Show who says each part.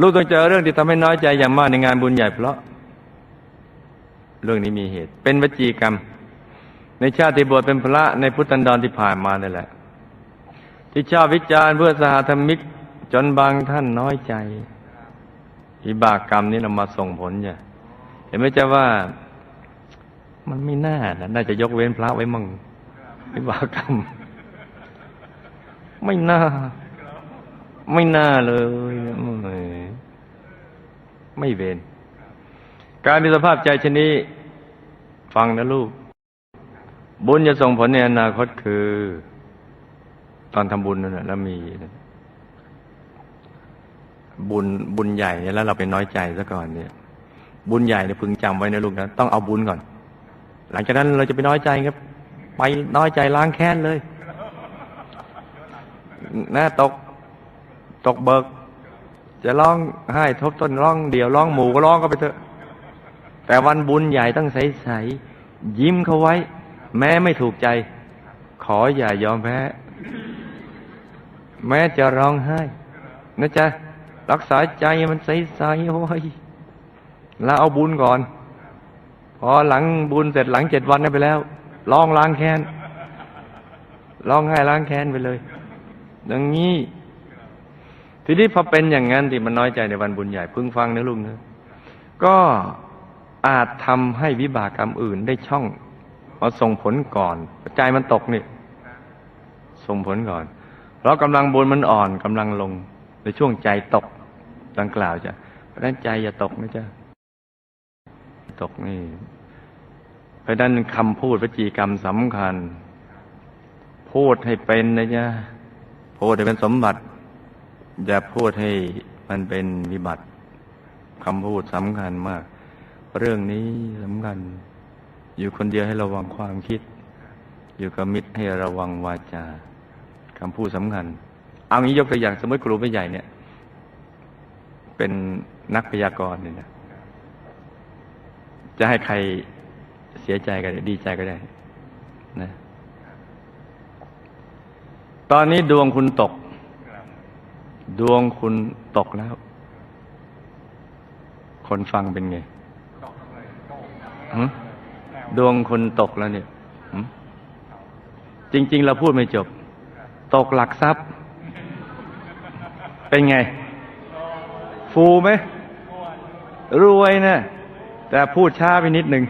Speaker 1: ลูกต้องเจอเรื่องที่ทำให้น้อยใจอย่างมากในงานบุญใหญ่เพราะ เรื่องนี้มีเหตุ เป็นวจีกรรม ในชาติที่บวชเป็นพระในพุทธันดรที่ผ่านมานั่แหละ ที่ชอบวิจารณ์เพื่อสหธรรมิกจนบางท่านน้อยใจวิบากกรรมนี้นำมาส่งผลเนี่ยเห็นไหมจ๊ะว่ามันไม่น่านะน่าจะยกเว้นพระไว้มั่งวิบากกรรม ไม่น่า ไม่น่าเลย ไม่ไม่เวนการมีสภาพใจชนนี้ ฟังนะลูก บุญจะส่งผลในอนาคตคือ ตอนทำบุญนั่นแหละแล้วมี บุญบุญใหญ่เนี่ยแล้วเราไปน้อยใจซะก่อนเนี่ย บุญใหญ่เนี่ยพึงจำไว้นะลูกนะต้องเอาบุญก่อน หลังจากนั้นเราจะไปน้อยใจครับ ไปน้อยใจล้างแค้นเลยหน้าตก ตกเบิก จะร้องไห้ทบต้นร้องเดี่ยวร้องหมูก็ร้องก็ไปเถอะ แต่วันบุญใหญ่ต้องใสๆยิ้มเขาไว้ แม้ไม่ถูกใจ ขออย่ายอมแพ้ แม้จะร้องไห้นะจ๊ะรักษาใจมันใสๆโอ้ยแล้วเอาบุญก่อน พอหลังบุญเสร็จหลังเจ็ดวันนั้นไปแล้วร้องล้างแค้นร้องไห้ล้างแค้นไปเลยอย่างนี้ ทีนี้พอเป็นอย่างนั้นที่มันน้อยใจในวันบุญใหญ่พึงฟังนะลุงนะก็อาจทำให้วิบากกรรมอื่นได้ช่องมาส่งผลก่อน ใจมันตกนี่ ส่งผลก่อน เพราะกำลังบุญมันอ่อนกำลังลงในช่วงใจตกดังกล่าวจ้ะเพราะนั้นใจอย่าตกนะจ๊ะตกนี่ เพราะฉะนั้นคำพูดวจีกรรมสำคัญ พูดให้เป็นนะจ๊ะพูดให้เป็นสมบัติ อย่าพูดให้มันเป็นวิบัติคำพูดสำคัญมาก เรื่องนี้สำคัญ อยู่คนเดียวให้ระวังความคิด อยู่กับมิตรให้ระวังวาจาคำพูดสำคัญ เอางี้ยกตัวอย่างสมมติครูไม่ใหญ่เนี่ย เป็นนักพยากรณ์เนี่ยนะจะให้ใครเสียใจก็ได้ดีใจก็ได้นะ ตอนนี้ดวงคุณตก ดวงคุณตกแล้ว คนฟังเป็นไงหึดวงคุณตกแล้วเนี่ยหึจริง ๆ เราพูดไม่จบ ตกหลักทรัพย์ เป็นไง ฟูไหมรวยนะ แต่พูดช้าไปนิดหนึ่ง